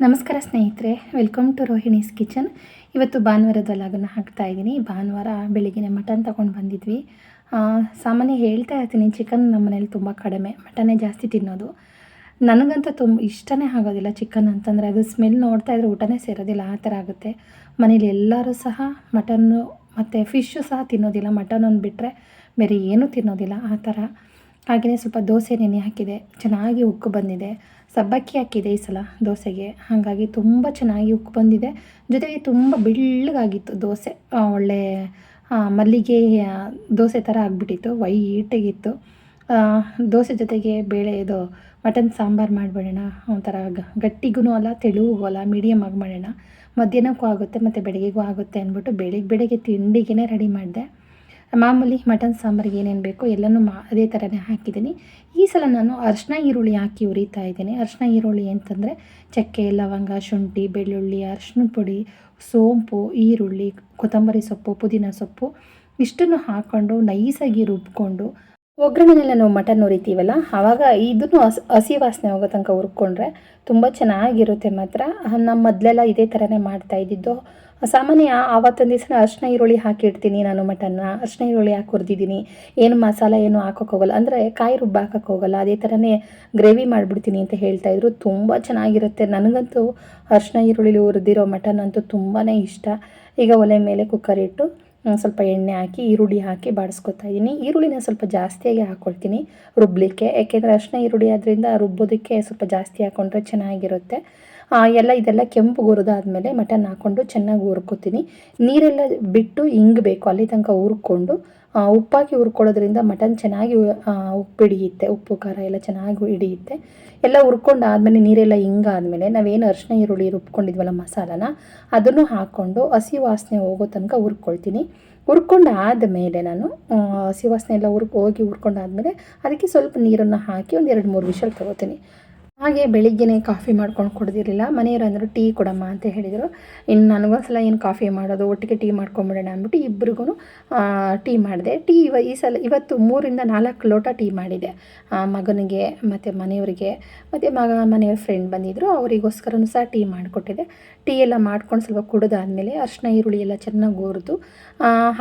ನಮಸ್ಕಾರ ಸ್ನೇಹಿತರೆ welcome to Rohini's kitchen. ಇವತ್ತು ಭಾನುವಾರದ ಲಾಗನ್ನು ಹಾಕ್ತಾ ಇದ್ದೀನಿ. ಭಾನುವಾರ ಬೆಳಿಗ್ಗೆ ಮಟನ್ ತೊಗೊಂಡು ಬಂದಿದ್ವಿ. ಸಾಮಾನ್ಯ ಹೇಳ್ತಾ ಇರ್ತೀನಿ ಚಿಕನ್ ನಮ್ಮ ಮನೇಲಿ ತುಂಬ ಕಡಿಮೆ. ಮಟನೇ ಜಾಸ್ತಿ ತಿನ್ನೋದು. ನನಗಂತೂ ತುಂಬ ಇಷ್ಟನೇ ಆಗೋದಿಲ್ಲ ಚಿಕನ್ ಅಂತಂದರೆ, ಅದು ಸ್ಮೆಲ್ ನೋಡ್ತಾ ಇದ್ರೆ ಊಟನೇ ಸೇರೋದಿಲ್ಲ, ಆ ಥರ ಆಗುತ್ತೆ. ಮನೇಲಿ ಎಲ್ಲರೂ ಸಹ ಮಟನ್ನು ಮತ್ತು ಫಿಶ್ಶು ಸಹ ತಿನ್ನೋದಿಲ್ಲ. ಮಟನ್ ಒಂದು ಬಿಟ್ಟರೆ ಬೇರೆ ಏನೂ ತಿನ್ನೋದಿಲ್ಲ, ಆ ಥರ. ಹಾಗೆಯೇ ಸ್ವಲ್ಪ ದೋಸೆ ನೆನೆ ಹಾಕಿದೆ. ಚೆನ್ನಾಗಿ ಉಕ್ಕು ಬಂದಿದೆ. ಸಬ್ಬಕ್ಕಿ ಹಾಕಿದೆ ಈ ಸಲ ದೋಸೆಗೆ. ಹಾಗಾಗಿ ತುಂಬ ಚೆನ್ನಾಗಿ ಉಕ್ಕು ಬಂದಿದೆ. ಜೊತೆಗೆ ತುಂಬ ಬಿಳ್ಳಗಾಗಿತ್ತು ದೋಸೆ. ಒಳ್ಳೆ ಮಲ್ಲಿಗೆ ದೋಸೆ ಥರ ಆಗಿಬಿಟ್ಟಿತ್ತು, ವೈಟಾಗಿತ್ತು. ದೋಸೆ ಜೊತೆಗೆ ಬೇಳೆ, ಇದು, ಮಟನ್ ಸಾಂಬಾರು ಮಾಡಿಬಿಡೋಣ. ಒಂಥರ ಗಟ್ಟಿಗೂ ಅಲ್ಲ ತೆಳುವಿಗೂ ಅಲ್ಲ ಮೀಡಿಯಮ್ ಆಗಿ ಮಾಡೋಣ. ಮಧ್ಯಾಹ್ನಕ್ಕೂ ಆಗುತ್ತೆ, ಮತ್ತು ಬೆಳಗ್ಗೆಗೂ ಆಗುತ್ತೆ ಅಂದ್ಬಿಟ್ಟು ಬೆಳಿಗ್ಗೆ ಬೆಳಗ್ಗೆ ತಿಂಡಿಗೆ ರೆಡಿ ಮಾಡಿದೆ. ಮಾಮೂಲಿ ಮಟನ್ ಸಾಂಬಾರಿಗೆ ಏನೇನು ಬೇಕೋ ಎಲ್ಲನೂ ಮಾ ಅದೇ ಥರನೇ ಹಾಕಿದ್ದೀನಿ. ಈ ಸಲ ನಾನು ಅರ್ಶಿನ ಈರುಳ್ಳಿ ಹಾಕಿ ಉರಿತಾ ಇದ್ದೀನಿ. ಅರ್ಶಿನ ಈರುಳ್ಳಿ ಅಂತಂದರೆ ಚಕ್ಕೆ, ಲವಂಗ, ಶುಂಠಿ, ಬೆಳ್ಳುಳ್ಳಿ, ಅರ್ಶಿನ ಪುಡಿ, ಸೋಂಪು, ಈರುಳ್ಳಿ, ಕೊತ್ತಂಬರಿ ಸೊಪ್ಪು, ಪುದೀನ ಸೊಪ್ಪು ಇಷ್ಟನ್ನು ಹಾಕ್ಕೊಂಡು ನೈಸಾಗಿ ರುಬ್ಕೊಂಡು ಒಗ್ಗರಣೆನೆಲ್ಲ ನಾವು ಮಟನ್ ಉರಿತೀವಲ್ಲ ಆವಾಗ ಇದನ್ನು ಹಸಿ ಹಸಿ ವಾಸನೆ ಹೋಗೋ ತನಕ ಹುರ್ಕೊಂಡ್ರೆ ತುಂಬ ಚೆನ್ನಾಗಿರುತ್ತೆ ಮಾತ್ರ. ನಮ್ಮ ಮೊದಲೆಲ್ಲ ಇದೇ ಥರನೇ ಮಾಡ್ತಾ ಇದ್ದಿದ್ದು. ಸಾಮಾನ್ಯ ಆವತ್ತೊಂದು ದಿವಸ ಅರ್ಶಿನ ಈರುಳ್ಳಿ ಹಾಕಿಡ್ತೀನಿ ನಾನು ಮಟನ್ನ. ಅರ್ಶಿನ ಈರುಳ್ಳಿ ಹಾಕಿ ಹುರಿದಿದ್ದೀನಿ. ಏನು ಮಸಾಲ ಏನು ಹಾಕೋಕ್ಕೋಗಲ್ಲ ಅಂದರೆ ಕಾಯಿ ರುಬ್ಬ ಹಾಕೋಕ್ಕೋಗಲ್ಲ ಅದೇ ಥರನೇ ಗ್ರೇವಿ ಮಾಡಿಬಿಡ್ತೀನಿ ಅಂತ ಹೇಳ್ತಾಯಿದ್ರು ತುಂಬ ಚೆನ್ನಾಗಿರುತ್ತೆ. ನನಗಂತೂ ಅರ್ಶಿನ ಈರುಳ್ಳಿ ಹುರಿದಿರೋ ಮಟನ್ ಅಂತೂ ತುಂಬಾ ಇಷ್ಟ. ಈಗ ಒಲೆ ಮೇಲೆ ಕುಕ್ಕರ್ ಇಟ್ಟು ಸ್ವಲ್ಪ ಎಣ್ಣೆ ಹಾಕಿ, ಈರುಳ್ಳಿ ಹಾಕಿ ಬಾಡಿಸ್ಕೊತಾ ಇದ್ದೀನಿ. ಈರುಳ್ಳಿನ ಸ್ವಲ್ಪ ಜಾಸ್ತಿಯಾಗಿ ಹಾಕ್ಕೊಳ್ತೀನಿ ರುಬ್ಬಲಿಕ್ಕೆ ಯಾಕೆಂದರೆ ಅರಶಿನ, ಈರುಳ್ಳಿ ಆದ್ದರಿಂದ ರುಬ್ಬೋದಕ್ಕೆ ಸ್ವಲ್ಪ ಜಾಸ್ತಿ ಹಾಕ್ಕೊಂಡ್ರೆ ಚೆನ್ನಾಗಿರುತ್ತೆ. ಎಲ್ಲ ಇದೆಲ್ಲ ಕೆಂಪು ಹುರಿದಾದ್ಮೇಲೆ ಮಟನ್ ಹಾಕ್ಕೊಂಡು ಚೆನ್ನಾಗಿ ಹುರ್ಕೋತೀನಿ. ನೀರೆಲ್ಲ ಬಿಟ್ಟು ಹಿಂಗಬೇಕು ಅಲ್ಲಿ ತನಕ ಹುರ್ಕೊಂಡು ಉಪ್ಪಾಕಿ ಹುರ್ಕೊಳ್ಳೋದ್ರಿಂದ ಮಟನ್ ಚೆನ್ನಾಗಿ ಉಪ್ಪು ಹಿಡಿಯುತ್ತೆ. ಉಪ್ಪು, ಖಾರ ಎಲ್ಲ ಚೆನ್ನಾಗಿ ಹಿಡಿಯುತ್ತೆ. ಎಲ್ಲ ಹುರ್ಕೊಂಡು ಆದಮೇಲೆ ನೀರೆಲ್ಲ ಹಿಂಗಾದ್ಮೇಲೆ ನಾವೇನು ಅರಿಶಿನ, ಈರುಳ್ಳಿ ರುಬ್ಕೊಂಡಿದ್ವಲ್ಲ ಮಸಾಲನ, ಅದನ್ನು ಹಾಕ್ಕೊಂಡು ಹಸಿ ವಾಸನೆ ಹೋಗೋ ತನಕ ಹುರ್ಕೊಳ್ತೀನಿ. ಹುರ್ಕೊಂಡು ಆದಮೇಲೆ ನಾನು ಹಸಿ ವಾಸನೆ ಎಲ್ಲ ಹುರ್ಕ್ ಹೋಗಿ ಹುರ್ಕೊಂಡಾದ್ಮೇಲೆ ಅದಕ್ಕೆ ಸ್ವಲ್ಪ ನೀರನ್ನು ಹಾಕಿ ಒಂದು ಎರಡು ಮೂರು ವಿಷಲ್ ತೊಗೋತೀನಿ. ಹಾಗೆ ಬೆಳಿಗ್ಗೆನೇ ಕಾಫಿ ಮಾಡ್ಕೊಂಡು ಕುಡ್ದಿರಲಿಲ್ಲ. ಮನೆಯವರು ಅಂದರು, ಟೀ ಕೊಡಮ್ಮ ಅಂತ ಹೇಳಿದರು. ಇನ್ನು ನನಗೊಂದ್ಸಲ ಏನು ಕಾಫಿ ಮಾಡೋದು, ಒಟ್ಟಿಗೆ ಟೀ ಮಾಡ್ಕೊಂಬಿಡೋಣ ಅಂದ್ಬಿಟ್ಟು ಇಬ್ರಿಗೂ ಟೀ ಮಾಡಿದೆ. ಟೀ ಇವ, ಈ ಸಲ, ಇವತ್ತು ಮೂರಿಂದ ನಾಲ್ಕು ಲೋಟ ಟೀ ಮಾಡಿದೆ. ಮಗನಿಗೆ, ಮತ್ತು ಮನೆಯವರಿಗೆ, ಮತ್ತು ಮಗ, ಮನೆಯವ್ರ ಫ್ರೆಂಡ್ ಬಂದಿದ್ದರು ಅವರಿಗೋಸ್ಕರನೂ ಸಹ ಟೀ ಮಾಡಿಕೊಟ್ಟಿದೆ. ಟೀ ಎಲ್ಲ ಮಾಡ್ಕೊಂಡು ಸ್ವಲ್ಪ ಕುಡಿದಾದ್ಮೇಲೆ ಅರ್ಶಿನ ಈರುಳ್ಳಿ ಎಲ್ಲ ಚೆನ್ನಾಗಿ ಗೋರಿದು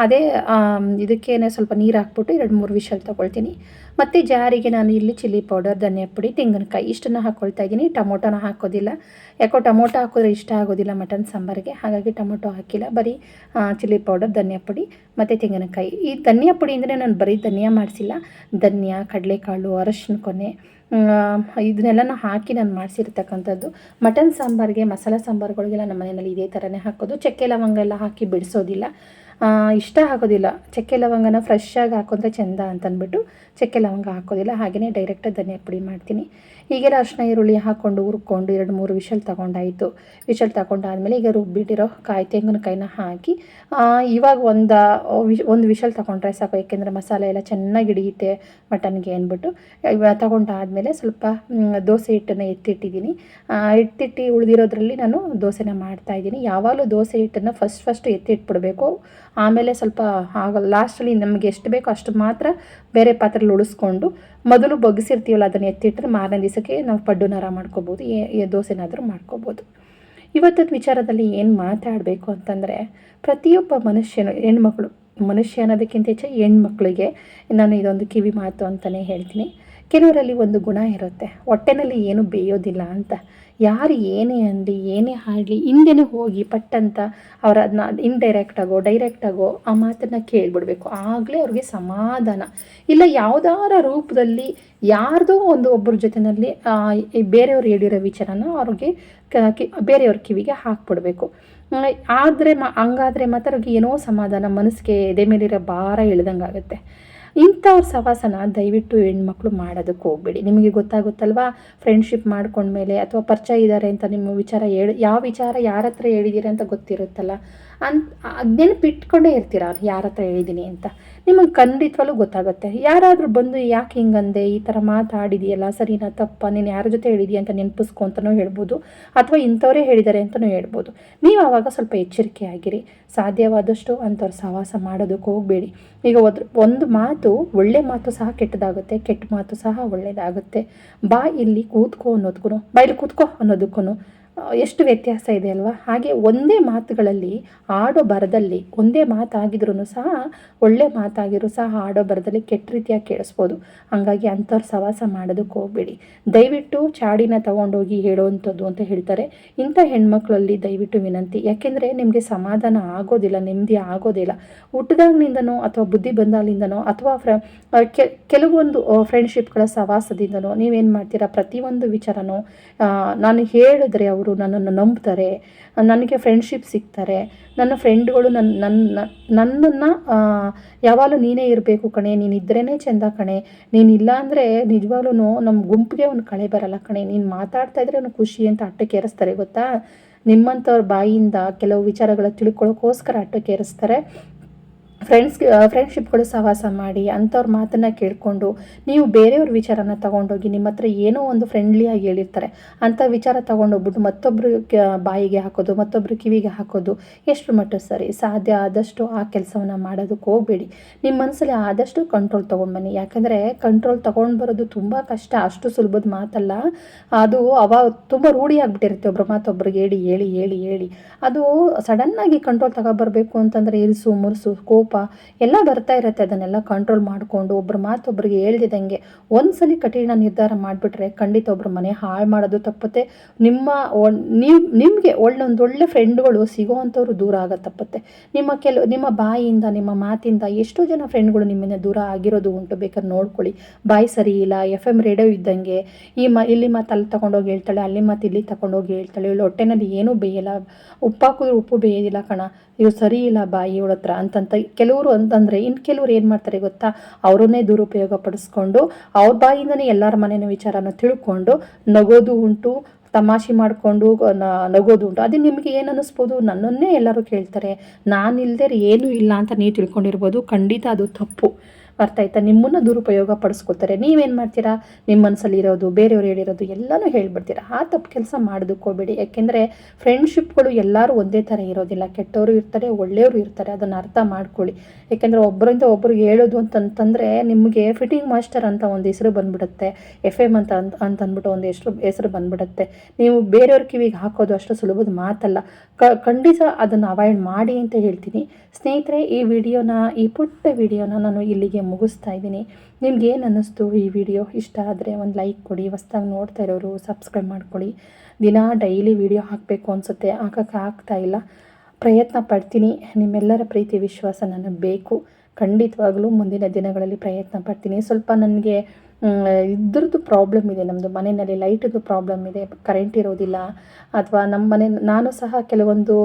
ಅದೇ ಇದಕ್ಕೇನೆ ಸ್ವಲ್ಪ ನೀರು ಹಾಕ್ಬಿಟ್ಟು ಎರಡು ಮೂರು ವಿಷಲ್ ತೊಗೊಳ್ತೀನಿ. ಮತ್ತು ಜಾರಿಗೆ ನಾನು ಇಲ್ಲಿ ಚಿಲ್ಲಿ ಪೌಡರ್ ಧನಿಯಾ ಪುಡಿ ತೆಂಗಿನಕಾಯಿ, ಇಷ್ಟನ್ನು ಹಾಕ್ಕೊಳ್ತಾ ಇದ್ದೀನಿ. ಟೊಮೊಟೊನ ಹಾಕೋದಿಲ್ಲ. ಯಾಕೋ ಟೊಮೊಟೊ ಹಾಕಿದ್ರೆ ಇಷ್ಟ ಆಗೋದಿಲ್ಲ ಮಟನ್ ಸಾಂಬಾರಿಗೆ. ಹಾಗಾಗಿ ಟೊಮೊಟೊ ಹಾಕಿಲ್ಲ. ಬರೀ ಚಿಲ್ಲಿ ಪೌಡರ್, ಧನಿಯಾ ಪುಡಿ ಮತ್ತು ತೆಂಗಿನಕಾಯಿ. ಈ ಧನಿಯಾ ಪುಡಿ ಅಂದರೆ ನಾನು ಬರೀ ಧನಿಯಾ ಮಾಡಿಸಿಲ್ಲ. ಧನಿಯಾ, ಕಡಲೆಕಾಳು, ಅರಶಿನ ಕೊನೆ ಇದನ್ನೆಲ್ಲನೂ ಹಾಕಿ ನಾನು ಮಾಡಿಸಿರ್ತಕ್ಕಂಥದ್ದು. ಮಟನ್ ಸಾಂಬಾರಿಗೆ ಮಸಾಲೆ ಸಾಂಬಾರುಗಳಿಗೆಲ್ಲ ನಮ್ಮ ಮನೆಯಲ್ಲಿ ಇದೇ ಥರನೇ ಹಾಕೋದು. ಚಕ್ಕೆ, ಲವಂಗ ಎಲ್ಲ ಹಾಕಿ ಬಿಡಿಸೋದಿಲ್ಲ. ಇಷ್ಟ ಆಗೋದಿಲ್ಲ. ಚಕ್ಕೆ ಲವಂಗನ ಫ್ರೆಶ್ಶಾಗಿ ಹಾಕೊಂಡ್ರೆ ಚೆಂದ ಅಂತಂದ್ಬಿಟ್ಟು ಚಕ್ಕೆ ಲವಂಗ ಹಾಕೋದಿಲ್ಲ. ಹಾಗೆಯೇ ಡೈರೆಕ್ಟಾಗಿ ಧನಿಯಾ ಪುಡಿ ಮಾಡ್ತೀನಿ. ಈಗೆಲ್ಲ ಅರಿಶಿನ ಈರುಳ್ಳಿ ಹಾಕ್ಕೊಂಡು ಹುರ್ಕೊಂಡು ಎರಡು ಮೂರು ವಿಷಲ್ ತಗೊಂಡಾಯಿತು. ವಿಷಲ್ ತಗೊಂಡಾದ್ಮೇಲೆ ಈಗ ರುಬ್ಬಿಟ್ಟಿರೋ ಕಾಯಿ ತೆಂಗಿನಕಾಯಿನ ಹಾಕಿ ಇವಾಗ ಒಂದು ಒಂದು ವಿಷಲ್ ತಗೊಂಡ್ರೆ ಸಾಕು. ಏಕೆಂದರೆ ಮಸಾಲೆ ಎಲ್ಲ ಚೆನ್ನಾಗಿ ಹಿಡಿಯುತ್ತೆ ಮಟನ್ಗೆ ಅಂದ್ಬಿಟ್ಟು. ತಗೊಂಡಾದ್ಮೇಲೆ ಸ್ವಲ್ಪ ದೋಸೆ ಹಿಟ್ಟನ್ನು ಎತ್ತಿಟ್ಟಿದ್ದೀನಿ. ಎತ್ತಿಟ್ಟಿ ಉಳಿದಿರೋದ್ರಲ್ಲಿ ನಾನು ದೋಸೆನ ಮಾಡ್ತಾ ಇದ್ದೀನಿ. ಯಾವಾಗಲೂ ದೋಸೆ ಹಿಟ್ಟನ್ನು ಫಸ್ಟ್ ಫಸ್ಟ್ ಎತ್ತಿಟ್ಬಿಡ್ಬೇಕು. ಆಮೇಲೆ ಸ್ವಲ್ಪ ಆಗ ಲಾಸ್ಟಲ್ಲಿ ನಮಗೆ ಎಷ್ಟು ಬೇಕೋ ಅಷ್ಟು ಮಾತ್ರ ಬೇರೆ ಪಾತ್ರೆಲಿ ಉಳಿಸ್ಕೊಂಡು ಮೊದಲು ಬಗ್ಗಿಸಿರ್ತೀವಲ್ಲ ಅದನ್ನು ಎತ್ತಿಟ್ಟರೆ ಮಾರನೇ ದಿವಸಕ್ಕೆ ನಾವು ಪಡ್ಡುನಾರ ಮಾಡ್ಕೋಬೋದು, ಏ ದೋಸೆನಾದರೂ ಮಾಡ್ಕೋಬೋದು. ಇವತ್ತದ ವಿಚಾರದಲ್ಲಿ ಏನು ಮಾತಾಡಬೇಕು ಅಂತಂದರೆ, ಪ್ರತಿಯೊಬ್ಬ ಮನುಷ್ಯನು, ಹೆಣ್ಮಕ್ಳು, ಮನುಷ್ಯ ಅನ್ನೋದಕ್ಕಿಂತ ಹೆಚ್ಚಾಗಿ ಹೆಣ್ಮಕ್ಳಿಗೆ ನಾನು ಇದೊಂದು ಕಿವಿ ಮಾತು ಅಂತಲೇ ಹೇಳ್ತೀನಿ. ಕೆಲವರಲ್ಲಿ ಒಂದು ಗುಣ ಇರುತ್ತೆ. ಹೊಟ್ಟೆನಲ್ಲಿ ಏನು ಬೇಯೋದಿಲ್ಲ ಅಂತ. ಯಾರು ಏನೇ ಅಂದು, ಏನೇ ಹಾಡಲಿ, ಹಿಂದೆನೇ ಹೋಗಿ ಪಟ್ಟಂತ ಅವ್ರ ಅದನ್ನ ಇಂಡೈರೆಕ್ಟಾಗೋ ಡೈರೆಕ್ಟಾಗೋ ಆ ಮಾತನ್ನು ಕೇಳಿಬಿಡ್ಬೇಕು. ಆಗಲೇ ಅವ್ರಿಗೆ ಸಮಾಧಾನ. ಇಲ್ಲ ಯಾವುದಾರ ರೂಪದಲ್ಲಿ ಯಾರ್ದೋ ಒಂದು ಒಬ್ಬರ ಜೊತೆಯಲ್ಲಿ ಬೇರೆಯವ್ರು ಹೇಳಿರೋ ವಿಚಾರನ ಅವ್ರಿಗೆ ಬೇರೆಯವ್ರ ಕಿವಿಗೆ ಹಾಕ್ಬಿಡ್ಬೇಕು. ಆದರೆ ಮ, ಹಂಗಾದರೆ ಮಾತ್ರ ಅವ್ರಿಗೆ ಏನೋ ಸಮಾಧಾನ ಮನಸ್ಸಿಗೆ ಎದೆ ಮೇಲಿರೋ ಭಾರ ಇಳ್ದಂಗೆ ಆಗುತ್ತೆ ಇಂಥವ್ರ ಸವಾಸನ ದಯವಿಟ್ಟು ಹೆಣ್ಮಕ್ಳು ಮಾಡೋದಕ್ಕೆ ಹೋಗ್ಬೇಡಿ. ನಿಮಗೆ ಗೊತ್ತಾಗುತ್ತಲ್ವಾ? ಫ್ರೆಂಡ್ಶಿಪ್ ಮಾಡ್ಕೊಂಡ್ಮೇಲೆ ಅಥವಾ ಪರಿಚಯ ಇದ್ದಾರೆ ಅಂತ ನಿಮ್ಮ ವಿಚಾರ ಹೇಳಿ, ಯಾವ ವಿಚಾರ ಯಾರ ಹತ್ರ ಹೇಳಿದ್ದೀರ ಅಂತ ಗೊತ್ತಿರುತ್ತಲ್ಲ. ಅಂತ ನೆನಪಿಟ್ಕೊಂಡೇ ಇರ್ತೀರ ಅವ್ರು? ಯಾರ ಹತ್ರ ಹೇಳಿದ್ದೀನಿ ಅಂತ. ನಿಮಗೆ ಖಂಡಿತವಾಗ್ಲೂ ಗೊತ್ತಾಗುತ್ತೆ. ಯಾರಾದರೂ ಬಂದು ಯಾಕೆ ಹಿಂಗಂದೆ? ಈ ಥರ ಮಾತಾಡಿದೆಯಲ್ಲ, ಸರಿನಾ, ತಪ್ಪ, ನೀನು ಯಾರ ಜೊತೆ ಹೇಳಿದೀಯ ಅಂತ ನೆನಪಿಸ್ಕೊ ಅಂತಲೂ ಹೇಳ್ಬೋದು. ಅಥವಾ ಇಂಥವರೇ ಹೇಳಿದ್ದಾರೆ ಅಂತಲೂ ಹೇಳ್ಬೋದು. ನೀವು ಆವಾಗ ಸ್ವಲ್ಪ ಎಚ್ಚರಿಕೆ ಆಗಿರಿ. ಸಾಧ್ಯವಾದಷ್ಟು ಅಂಥವ್ರು ಸಹವಾಸ ಮಾಡೋದಕ್ಕೆ ಹೋಗಬೇಡಿ. ಈಗ ಒದ್ರ ಒಂದು ಮಾತು ಒಳ್ಳೆ ಮಾತು ಸಹ ಕೆಟ್ಟದಾಗುತ್ತೆ, ಕೆಟ್ಟ ಮಾತು ಸಹ ಒಳ್ಳೆಯದಾಗುತ್ತೆ ಬಾ ಇಲ್ಲಿ ಕೂತ್ಕೋ ಅನ್ನೋದಕ್ಕೂ ಬಾ ಇಲ್ಲಿ ಕೂತ್ಕೋ ಅನ್ನೋದಕ್ಕೂ ಎಷ್ಟು ವ್ಯತ್ಯಾಸ ಇದೆ ಅಲ್ವಾ? ಹಾಗೆ ಒಂದೇ ಮಾತುಗಳಲ್ಲಿ ಆಡೋ ಬರದಲ್ಲಿ ಒಂದೇ ಮಾತಾಗಿದ್ರೂ ಸಹ ಒಳ್ಳೆ ಮಾತಾಗಿರೋ ಸಹ ಆಡೋ ಬರದಲ್ಲಿ ಕೆಟ್ಟ ರೀತಿಯಾಗಿ ಕೇಳಿಸ್ಬೋದು. ಹಾಗಾಗಿ ಅಂಥವ್ರು ಸವಾಸ ಮಾಡೋದಕ್ಕೆ ಹೋಗ್ಬೇಡಿ. ದಯವಿಟ್ಟು ಚಾಡಿನ ತಗೊಂಡೋಗಿ ಹೇಳುವಂಥದ್ದು ಅಂತ ಹೇಳ್ತಾರೆ. ಇಂಥ ಹೆಣ್ಮಕ್ಳಲ್ಲಿ ದಯವಿಟ್ಟು ವಿನಂತಿ. ಯಾಕೆಂದರೆ ನಿಮಗೆ ಸಮಾಧಾನ ಆಗೋದಿಲ್ಲ, ನೆಮ್ಮದಿ ಆಗೋದಿಲ್ಲ. ಹುಟ್ಟಿದಾಗ್ನಿಂದನೋ ಅಥವಾ ಬುದ್ಧಿ ಬಂದಾಗಲಿಂದನೋ ಅಥವಾ ಫ್ರ ಕೆಲವೊಂದು ಫ್ರೆಂಡ್ಶಿಪ್ಗಳ ಸವಾಸದಿಂದನೋ ನೀವೇನು ಮಾಡ್ತೀರಾ? ಪ್ರತಿಯೊಂದು ವಿಚಾರನೂ ನಾನು ಹೇಳಿದ್ರೆ ಅವರು ನನ್ನನ್ನು ನಂಬ್ತಾರೆ, ನನಗೆ ಫ್ರೆಂಡ್ಶಿಪ್ ಸಿಗ್ತಾರೆ, ನನ್ನ ಫ್ರೆಂಡ್ಗಳು ನನ್ನ ನನ್ನ ನನ್ನನ್ನು ಯಾವಾಗಲೂ ನೀನೇ ಇರಬೇಕು ಕಣೆ, ನೀನು ಇದ್ರೇ ಚೆಂದ ಕಣೆ ನೀನಿಲ್ಲ ಅಂದರೆ ನಿಜವಾಗ್ಲೂ ನಮ್ಮ ಗುಂಪಿಗೆ ಒಂದು ಕಳೆ ಬರಲ್ಲ ಕಣೆ, ನೀನು ಮಾತಾಡ್ತಾ ಇದ್ರೆ ಅವ್ನು ಖುಷಿ ಅಂತ ಅಟ್ಟೆ ಕೇರಿಸ್ತಾರೆ ಗೊತ್ತಾ? ನಿಮ್ಮಂಥವ್ರ ಬಾಯಿಯಿಂದ ಕೆಲವು ವಿಚಾರಗಳ ತಿಳ್ಕೊಳ್ಳೋಕ್ಕೋಸ್ಕರ ಅಟ್ಟೆ ಏರಿಸ್ತಾರೆ ಫ್ರೆಂಡ್ಸ್ ಫ್ರೆಂಡ್ಶಿಪ್ಗಳು ಸಹವಾಸ ಮಾಡಿ ಅಂಥವ್ರ ಮಾತನ್ನು ಕೇಳಿಕೊಂಡು ನೀವು ಬೇರೆಯವ್ರ ವಿಚಾರನ ತಗೊಂಡೋಗಿ ನಿಮ್ಮ ಹತ್ರ ಏನೋ ಒಂದು ಫ್ರೆಂಡ್ಲಿಯಾಗಿ ಹೇಳಿರ್ತಾರೆ. ಅಂಥ ವಿಚಾರ ತೊಗೊಂಡೋಗ್ಬಿಟ್ಟು ಮತ್ತೊಬ್ಬರು ಬಾಯಿಗೆ ಹಾಕೋದು ಮತ್ತೊಬ್ಬರು ಕಿವಿಗೆ ಹಾಕೋದು ಎಷ್ಟು ಮಟ್ಟ ಸರಿ. ಸಾಧ್ಯ ಆದಷ್ಟು ಆ ಕೆಲಸವನ್ನು ಮಾಡೋದಕ್ಕೆ ಹೋಗಬೇಡಿ. ನಿಮ್ಮ ಮನಸ್ಸಲ್ಲಿ ಆದಷ್ಟು ಕಂಟ್ರೋಲ್ ತೊಗೊಂಡ್ಬನ್ನಿ. ಯಾಕಂದರೆ ಕಂಟ್ರೋಲ್ ತೊಗೊಂಡು ಬರೋದು ತುಂಬ ಕಷ್ಟ. ಅಷ್ಟು ಸುಲಭದ ಮಾತಲ್ಲ. ಅದು ಅವ ತುಂಬ ರೂಢಿ ಆಗಿಬಿಟ್ಟಿರುತ್ತೆ. ಒಬ್ಬರು ಮಾತೊಬ್ಬರಿಗೆ ಹೇಳಿ ಹೇಳಿ ಹೇಳಿ ಹೇಳಿ. ಅದು ಸಡನ್ನಾಗಿ ಕಂಟ್ರೋಲ್ ತಗೊಬರ್ಬೇಕು ಅಂತಂದರೆ ಇರಿಸು, ಮುರಿಸು, ಕೋಪ ಕೋಪ ಎಲ್ಲ ಬರ್ತಾ ಇರುತ್ತೆ, ಅದನ್ನೆಲ್ಲ ಕಂಟ್ರೋಲ್ ಮಾಡಿಕೊಂಡು ಒಬ್ಬರು ಮಾತೊಬ್ಬರಿಗೆ ಹೇಳ್ದಿದಂಗೆ ಒಂದ್ಸಲಿ ಕಠಿಣ ನಿರ್ಧಾರ ಮಾಡಿಬಿಟ್ರೆ ಖಂಡಿತ ಒಬ್ಬರು ಮನೆ ಹಾಳು ಮಾಡೋದು ತಪ್ಪುತ್ತೆ. ನಿಮ್ಮ ನೀವು, ನಿಮಗೆ ಒಳ್ಳೊಂದೊಳ್ಳೆ ಫ್ರೆಂಡ್ಗಳು ಸಿಗೋವಂಥವ್ರು ದೂರ ಆಗ ತಪ್ಪುತ್ತೆ. ನಿಮ್ಮ ಕೆಲವು ನಿಮ್ಮ ಬಾಯಿಯಿಂದ ನಿಮ್ಮ ಮಾತಿಂದ ಎಷ್ಟೋ ಜನ ಫ್ರೆಂಡ್ಗಳು ನಿಮ್ಮನ್ನು ದೂರ ಆಗಿರೋದು ಉಂಟು ಬೇಕಾದ್ರೆ ನೋಡ್ಕೊಳ್ಳಿ. ಬಾಯಿ ಸರಿ ಇಲ್ಲ ಎಫ್ ಎಂ ರೇಡಿಯೋ ಇದ್ದಂಗೆ ಈ ಮ, ಇಲ್ಲಿ ಮಾತು ಅಲ್ಲಿ ತಗೊಂಡೋಗಿ ಹೇಳ್ತಾಳೆ, ಅಲ್ಲಿ ಮಾತು ಇಲ್ಲಿ ತಗೊಂಡೋಗಿ ಹೇಳ್ತಾಳೆ, ಇವಳು ಹೊಟ್ಟೆನಲ್ಲಿ ಏನೂ ಬೇಯಲ್ಲ. ಉಪ್ಪಾಕಿದ್ರೆ ಉಪ್ಪು ಬೇಯೋದಿಲ್ಲ ಕಣ. ಇವು ಸರಿ ಇಲ್ಲ ಬಾಯಿ, ಇವಳ ಹತ್ರ ಅಂತಂತ ಕೆಲವರು ಅಂತಂದರೆ ಇನ್ನು ಕೆಲವರು ಏನು ಮಾಡ್ತಾರೆ ಗೊತ್ತಾ? ಅವರನ್ನೇ ದುರುಪಯೋಗ ಪಡಿಸ್ಕೊಂಡು ಅವ್ರ ಬಾಯಿಂದನೇ ಎಲ್ಲರ ಮನೆಯ ವಿಚಾರನ ತಿಳ್ಕೊಂಡು ನಗೋದು ಉಂಟು, ತಮಾಷೆ ಮಾಡಿಕೊಂಡು ನಗೋದು ಉಂಟು. ಅದು ನಿಮಗೆ ಏನು ಅನ್ನಿಸ್ಬೋದು? ನನ್ನನ್ನೇ ಎಲ್ಲರೂ ಕೇಳ್ತಾರೆ. ನಾನು ಇಲ್ಲದೆ ಏನೂ ಇಲ್ಲ ಅಂತ ನೀವು ತಿಳ್ಕೊಂಡಿರ್ಬೋದು. ಖಂಡಿತ ಅದು ತಪ್ಪು. ಅರ್ಥ ಆಯ್ತಾ ನಿಮ್ಮನ್ನು ದುರುಪಯೋಗ ಪಡಿಸ್ಕೊಳ್ತಾರೆ. ನೀವೇನು ಮಾಡ್ತೀರಾ? ನಿಮ್ಮ ಮನಸ್ಸಲ್ಲಿ ಇರೋದು ಬೇರೆಯವ್ರು ಹೇಳಿರೋದು ಎಲ್ಲನೂ ಹೇಳ್ಬಿಡ್ತೀರಾ. ಆ ತಪ್ಪು ಕೆಲಸ ಮಾಡೋದಕ್ಕೋಗ್ಬೇಡಿ ಯಾಕೆಂದರೆ ಫ್ರೆಂಡ್ಶಿಪ್ಗಳು ಎಲ್ಲರೂ ಒಂದೇ ಥರ ಇರೋದಿಲ್ಲ. ಕೆಟ್ಟವರು ಇರ್ತಾರೆ, ಒಳ್ಳೆಯವರು ಇರ್ತಾರೆ. ಅದನ್ನು ಅರ್ಥ ಮಾಡ್ಕೊಳ್ಳಿ. ಯಾಕೆಂದರೆ ಒಬ್ಬರಿಂದ ಒಬ್ಬರು ಹೇಳೋದು ಅಂತಂತಂದರೆ ನಿಮಗೆ ಫಿಟ್ಟಿಂಗ್ ಮಾಸ್ಟರ್ ಅಂತ ಒಂದು ಹೆಸರು ಬಂದ್ಬಿಡುತ್ತೆ. ಎಫ್ ಎಂ ಅಂತ ಅಂತ ಅಂತ ಅಂದ್ಬಿಟ್ಟು ಒಂದು ಹೆಸರು ಹೆಸರು ಬಂದ್ಬಿಡುತ್ತೆ. ನೀವು ಬೇರೆಯವ್ರ ಕಿವಿಗೆ ಹಾಕೋದು ಅಷ್ಟು ಸುಲಭದ ಮಾತಲ್ಲ. ಕ, ಖಂಡಿತ ಅದನ್ನು ಅವಾಯ್ಡ್ ಮಾಡಿ ಅಂತ ಹೇಳ್ತೀನಿ. ಸ್ನೇಹಿತರೆ, ಈ ವಿಡಿಯೋನ, ಈ ಪುಟ್ಟ ವಿಡಿಯೋನ ನಾನು ಇಲ್ಲಿಗೆ ಮುಗಿಸ್ತಾ ಇದ್ದೀನಿ. ನಿಮ್ಗೆ ಏನು ಅನ್ನಿಸ್ತು ಈ ವಿಡಿಯೋ ಇಷ್ಟ ಆದರೆ ಒಂದು ಲೈಕ್ ಕೊಡಿ, ಹೊಸ್ದಾಗಿ ನೋಡ್ತಾ ಇರೋರು ಸಬ್ಸ್ಕ್ರೈಬ್ ಮಾಡ್ಕೊಳ್ಳಿ ದಿನ ಡೈಲಿ ವಿಡಿಯೋ ಹಾಕಬೇಕು ಅನಿಸುತ್ತೆ ಹಾಕೋಕ್ಕೆ ಆಗ್ತಾ ಇಲ್ಲ. ಪ್ರಯತ್ನ ಪಡ್ತೀನಿ, ನಿಮ್ಮೆಲ್ಲರ ಪ್ರೀತಿ, ವಿಶ್ವಾಸ ನನಗೆ ಬೇಕು. ಖಂಡಿತವಾಗ್ಲೂ ಮುಂದಿನ ದಿನಗಳಲ್ಲಿ ಪ್ರಯತ್ನ ಪಡ್ತೀನಿ. ಸ್ವಲ್ಪ ನನಗೆ ಇದ್ರದ್ದು ಪ್ರಾಬ್ಲಮ್ ಇದೆ ನಮ್ಮದು ಮನೆಯಲ್ಲಿ ಲೈಟದ್ದು ಪ್ರಾಬ್ಲಮ್ ಇದೆ ಕರೆಂಟ್ ಇರೋದಿಲ್ಲ. ಅಥವಾ ನಮ್ಮ ಮನೆ, ನಾನು ಸಹ ಕೆಲವೊಂದು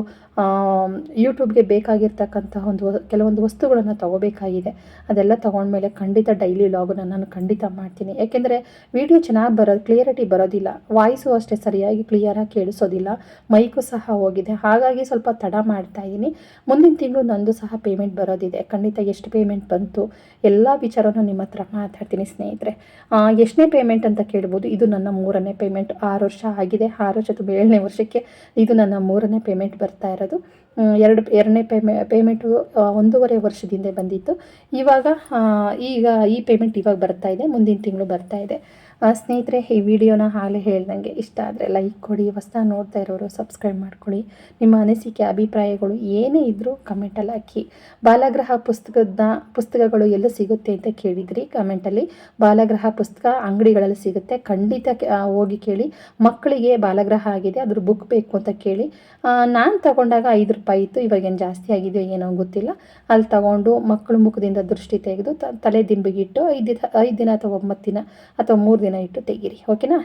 ಯೂಟ್ಯೂಬ್ಗೆ ಬೇಕಾಗಿರ್ತಕ್ಕಂಥ ಒಂದು ಕೆಲವೊಂದು ವಸ್ತುಗಳನ್ನು ತೊಗೋಬೇಕಾಗಿದೆ. ಅದೆಲ್ಲ ತೊಗೊಂಡ್ಮೇಲೆ ಖಂಡಿತ ಡೈಲಿ ಲಾಗನ್ನು ನಾನು ಖಂಡಿತ ಮಾಡ್ತೀನಿ. ಯಾಕೆಂದರೆ ವಿಡಿಯೋ ಚೆನ್ನಾಗಿ ಬರೋದು ಕ್ಲಿಯರಿಟಿ ಬರೋದಿಲ್ಲ. ವಾಯ್ಸು ಅಷ್ಟೇ ಸರಿಯಾಗಿ ಕ್ಲಿಯರಾಗಿ ಕೇಳಿಸೋದಿಲ್ಲ. ಮೈಕು ಸಹ ಹೋಗಿದೆ. ಹಾಗಾಗಿ ಸ್ವಲ್ಪ ತಡ ಮಾಡ್ತಾ ಇದ್ದೀನಿ. ಮುಂದಿನ ತಿಂಗಳು ನಂದು ಸಹ ಪೇಮೆಂಟ್ ಬರೋದಿದೆ. ಖಂಡಿತ ಎಷ್ಟು ಪೇಮೆಂಟ್ ಬಂತು, ಎಲ್ಲ ವಿಚಾರನೂ ನಿಮ್ಮ ಹತ್ರ ಮಾತಾಡ್ತೀನಿ ಸ್ನೇಹಿತರೆ. ಎಷ್ಟನೇ ಪೇಮೆಂಟ್ ಅಂತ ಕೇಳ್ಬೋದು, ಇದು ನನ್ನ ಮೂರನೇ ಪೇಮೆಂಟ್. ಆರು ವರ್ಷ ಆಗಿದೆ. ಆರು ವರ್ಷ ತುಂಬ ಏಳನೇ ವರ್ಷಕ್ಕೆ ಇದು ನನ್ನ ಮೂರನೇ ಪೇಮೆಂಟ್ ಬರ್ತಾ ಇರೋದು. ಅದು ಎರಡು, ಎರಡನೇ ಪೇಮೆ ಪೇಮೆಂಟು ಒಂದೂವರೆ ವರ್ಷದಿಂದ ಬಂದಿತ್ತು. ಇವಾಗ ಈಗ ಈ ಪೇಮೆಂಟ್ ಇವಾಗ ಬರ್ತಾ ಇದೆ, ಮುಂದಿನ ತಿಂಗಳು ಬರ್ತಾ ಇದೆ. ಸ್ನೇಹಿತರೆ, ಈ ವಿಡಿಯೋನ ಹಾಲೆ ಹೇಳ್ದಂಗೆ ಇಷ್ಟ ಆದರೆ ಲೈಕ್ ಕೊಡಿ, ಹೊಸ ನೋಡ್ತಾ ಇರೋರು ಸಬ್ಸ್ಕ್ರೈಬ್ ಮಾಡ್ಕೊಳ್ಳಿ. ನಿಮ್ಮ ಅನಿಸಿಕೆ, ಅಭಿಪ್ರಾಯಗಳು ಏನೇ ಇದ್ದರೂ ಕಮೆಂಟಲ್ಲಿ ಹಾಕಿ. ಬಾಲಗ್ರಹ ಪುಸ್ತಕದ, ಪುಸ್ತಕಗಳು ಎಲ್ಲ ಸಿಗುತ್ತೆ ಅಂತ ಕೇಳಿದ್ರಿ ಕಮೆಂಟಲ್ಲಿ ಬಾಲಗ್ರಹ ಪುಸ್ತಕ ಅಂಗಡಿಗಳಲ್ಲಿ ಸಿಗುತ್ತೆ, ಖಂಡಿತ ಹೋಗಿ ಕೇಳಿ. ಮಕ್ಕಳಿಗೆ ಬಾಲಗ್ರಹ ಆಗಿದೆ, ಅದ್ರ ಬುಕ್ ಬೇಕು ಅಂತ ಕೇಳಿ. ನಾನು ತಗೊಂಡಾಗ ಐದು ರೂಪಾಯಿ ಇತ್ತು ಇವಾಗೇನು ಜಾಸ್ತಿ ಆಗಿದೆಯೋ ಏನೋ ಗೊತ್ತಿಲ್ಲ. ಅಲ್ಲಿ ತಗೊಂಡು ಮಕ್ಕಳು ಮುಖದಿಂದ ದೃಷ್ಟಿ ತೆಗೆದು ತಲೆ ದಿಂಬಿಗಿಟ್ಟು ಐದು ದಿನ ಐದು ದಿನ ಅಥವಾ ಒಂಬತ್ತು ದಿನ ಅಥವಾ ಮೂರು ದಿನ ಇಟ್ಟು ತೆಗೀರಿ. ಓಕೆನಾ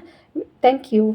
ಥ್ಯಾಂಕ್ ಯು